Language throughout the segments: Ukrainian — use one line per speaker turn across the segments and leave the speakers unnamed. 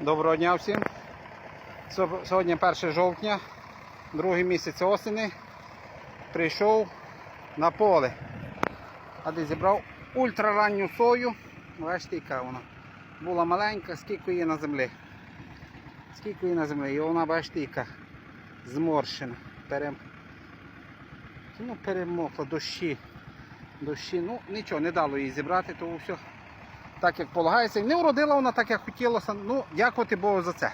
Доброго дня всім. Сьогодні 1 жовтня, другий місяць осені. Прийшов на поле. А де зібрав ультраранню сою. Бачите, яка вона. Була маленька, скільки її на землі. Скільки її на землі. І вона, бачите, яка зморщена. Перем... Ну, перемокла, дощі. Дощі. Ну, нічого, не дало її зібрати, тому все так як полагається. Не уродила вона так, як хотілося. Ну, дякувати Богу за це.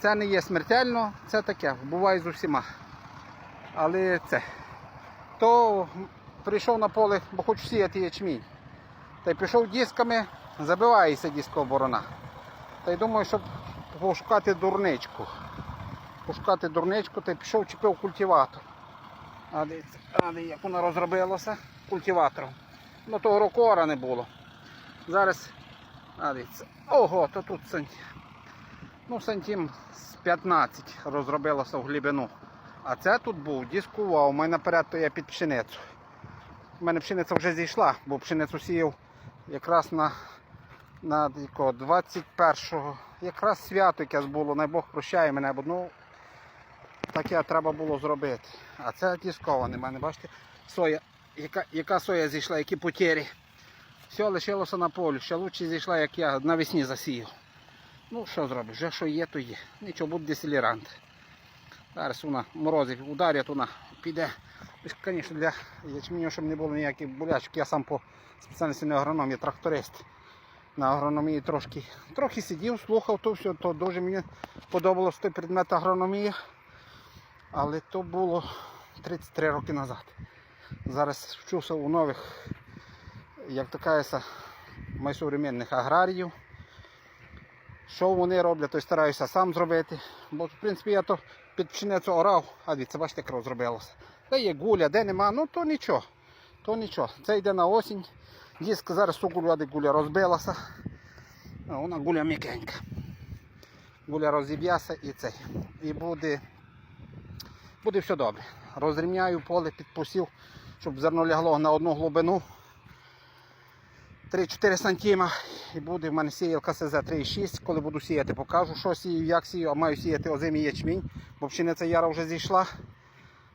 Це не є смертельно, це таке, буває з усіма. Але це. То прийшов на поле, бо хочу сіяти ячмінь. Та й пішов дисками, забивається дискооборона. Та й думаю, щоб пошукати дурничку. Пошукати дурничку, та й пішов чіпив культиватор. А де як вона розробилася культиватором. Ну того року ора не було. Зараз, дивіться, ого, то тут. Ну, сантим з 15 розробилося в глибину. А це тут був, дискував. У мене наперед то я під пшеницю. У мене пшениця вже зійшла, бо пшеницю сіяв якраз на, на 21-го. Якраз свято якесь було, най Бог прощає мене, бо ну таке треба було зробити. А це дисковане, в мене, бачите, соя, яка, яка соя зійшла, які потері. Все лишилося на полі. Ще лучше зійшла, як я навесні засіяв. Ну, що зробиш, вже що є, то є. Нічого, буде десилірант. Зараз вона морозить, ударять, вона піде. Звісно, для ячменю, щоб не було ніяких болячок. Я сам по спеціальності не агроном, я тракторист. На агрономії трошки трохи сидів, слухав то все, то дуже мені подобалось той предмет агрономії. Але то було 33 роки назад. Зараз вчуся у нових як то кажеться, майсовременних аграріїв. Що вони роблять, то стараюся сам зробити. Бо, в принципі, я то під пшеницю орав, а дивіться, бачите, як розробилося. Де є гуля, де нема, ну то нічого. То нічого. Це йде на осінь. Диск зараз де гуля розбилася. Вона гуля м'якенька. Гуля розіб'яся і цей. І буде, буде все добре. Розрівняю поле під посів, щоб зерно лягло на одну глибину. 3-4 сантима і буде в мене сіялка СЗ 3,6. Коли буду сіяти, покажу, що сію, як сію, а маю сіяти озимий ячмінь, бо пшениця яра вже зійшла.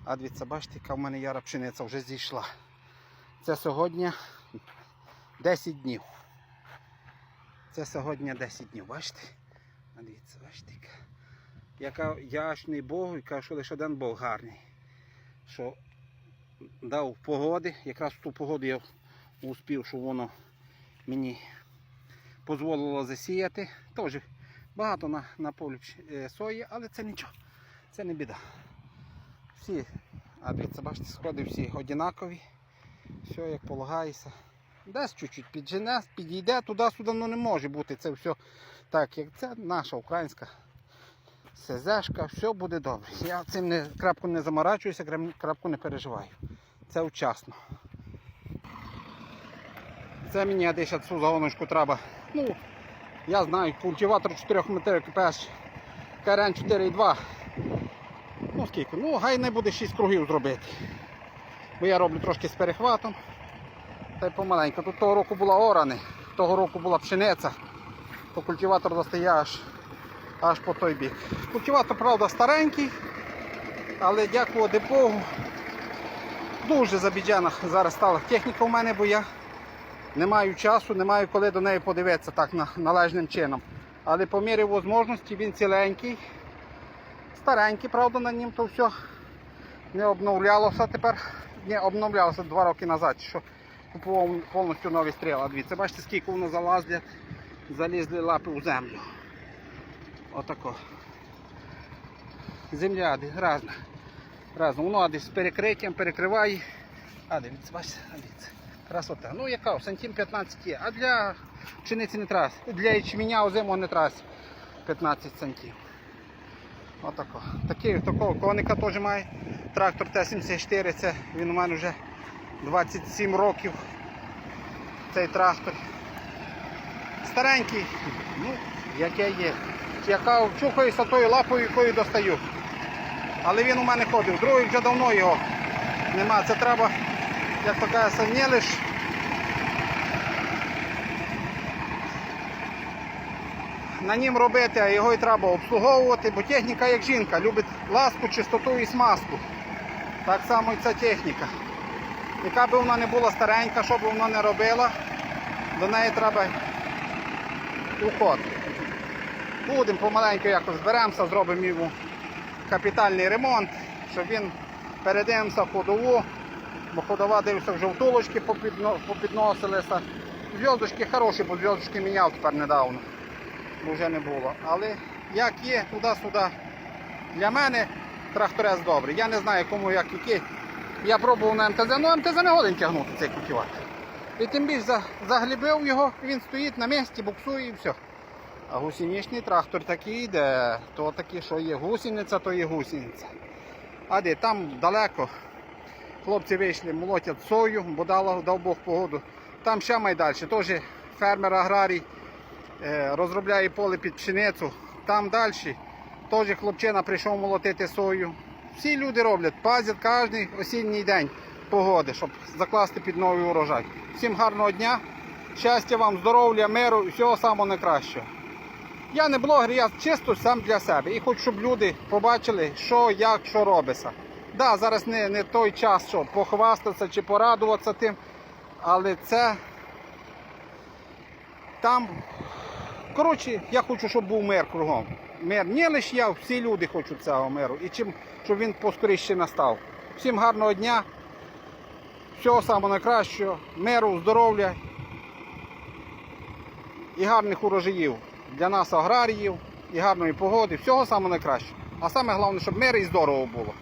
А дивіться, бачите, яка в мене яра пшениця вже зійшла. Це сьогодні 10 днів. Це сьогодні 10 днів, бачите? А дивіться, бачите, яка. Яшний Бог, і кажу, що лише один Бог гарний. Що дав погоди, якраз в ту погоду я успів, що воно мені дозволило засіяти. Теж багато на, на полі е, сої, але це нічого, це не біда. Всі, а дивіться, бачите, сходи всі однакові. Все як полагається. Десь чуть-чуть піджене, підійде туди-сюди, ну не може бути. Це все так, як це наша українська СЗшка, все буде добре. Я цим не, крапку не заморачуюся, крапку не переживаю. Це вчасно. Це мені десь цю загоночку треба. Ну, я знаю, культиватор 4 метрів КПС КРН 4,2. Ну скільки? Ну, гай не буде 6 кругів зробити. Бо я роблю трошки з перехватом. Та й помаленьку. Тут того року була орани, того року була пшениця, то культиватор достає аж, аж по той бік. Культиватор, правда, старенький, але дякувати Богу. Дуже забіджена зараз стала техніка у мене, бо я не маю часу, не маю коли до неї подивитися так належним чином. Але по мірі можливості він ціленький, старенький, правда, на нім то все не обновлялося тепер. Не обновлялося два роки назад, що купував повністю нові стріли. Дивіться, бачите, скільки воно залазлять, залізли лапи у землю. Отако. Земля різна. Разом. Воно десь з перекриттям перекриває. А дивіться, бачите, дивіться. Красота. Ну яка, сантим 15 є. А для пшениці не трас. Для ячменя озимого не трас 15 сантим. Отако. Такий, такого коника теж має. Трактор Т-74, це він у мене вже 27 років. Цей трактор. Старенький, ну, яке є. Яка чухаюся тою лапою, якою достаю. Але він у мене ходив. Другий вже давно його нема. Це треба, як то кажеться, не на нім робити, а його і треба обслуговувати, бо техніка як жінка, любить ласку, чистоту і смазку. Так само і ця техніка. Яка би вона не була старенька, що би вона не робила, до неї треба уход. Будемо помаленьку якось зберемося, зробимо йому капітальний ремонт, щоб він передивимося в ходову, бо ходова дивився, вже втулочки попідносилися. Зв'язочки хороші, бо зв'язочки міняв тепер недавно, вже не було. Але як є, туди-сюди. Для мене тракторець добрий. Я не знаю кому як який. Я пробував на МТЗ, ну МТЗ не годен тягнути цей культиватор. І тим більше за- заглибив його, він стоїть на місці, буксує і все. А гусеничний трактор такий йде, то такий, що є гусениця, то є гусениця. А де там далеко. Хлопці вийшли, молотять сою, бо дало, дав Бог погоду. Там ще майдальше, теж фермер аграрій е, розробляє поле під пшеницю. Там далі теж хлопчина прийшов молотити сою. Всі люди роблять, пазять кожен осінній день погоди, щоб закласти під новий урожай. Всім гарного дня, щастя вам, здоров'я, миру і всього самого найкращого. Я не блогер, я чисто сам для себе. І хочу, щоб люди побачили, що, як, що робиться. Да, зараз не, не той час, щоб похвастатися чи порадуватися тим, але це там. Коротше, я хочу, щоб був мир кругом. Мир не лише я, всі люди хочуть цього миру. І чим, щоб він поскоріше настав. Всім гарного дня, всього самого найкращого, миру, здоров'я і гарних урожаїв для нас, аграріїв, і гарної погоди. Всього самого найкращого. А саме головне, щоб мир і здорово було.